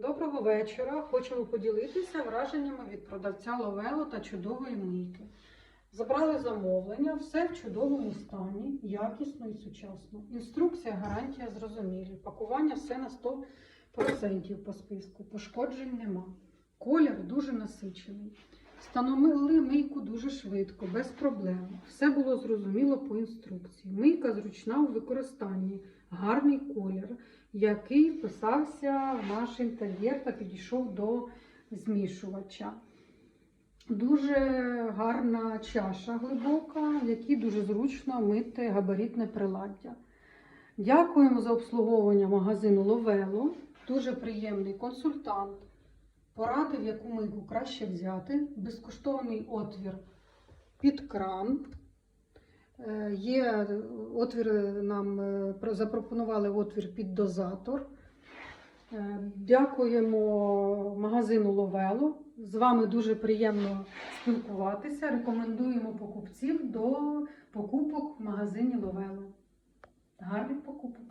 Доброго вечора. Хочемо поділитися враженнями від продавця Ловело та чудової мийки. Забрали замовлення, все в чудовому стані, якісно і сучасно. Інструкція, гарантія зрозумілі. Пакування все на 100% по списку. Пошкоджень нема. Колір дуже насичений. Встановили мийку дуже швидко, без проблем. Все було зрозуміло по інструкції. Мийка зручна у використанні, гарний колір, який вписався в наш інтер'єр та підійшов до змішувача. Дуже гарна чаша глибока, в якій дуже зручно мити габаритне приладдя. Дякуємо за обслуговування магазину Ловело. Дуже приємний консультант. Порадив, яку мийку краще взяти. Безкоштовний отвір під кран. Е, Є отвір, нам е, запропонували отвір під дозатор. Е, Дякуємо магазину Ловело. З вами дуже приємно спілкуватися. Рекомендуємо покупців до покупок в магазині Ловело. Гарних покупок!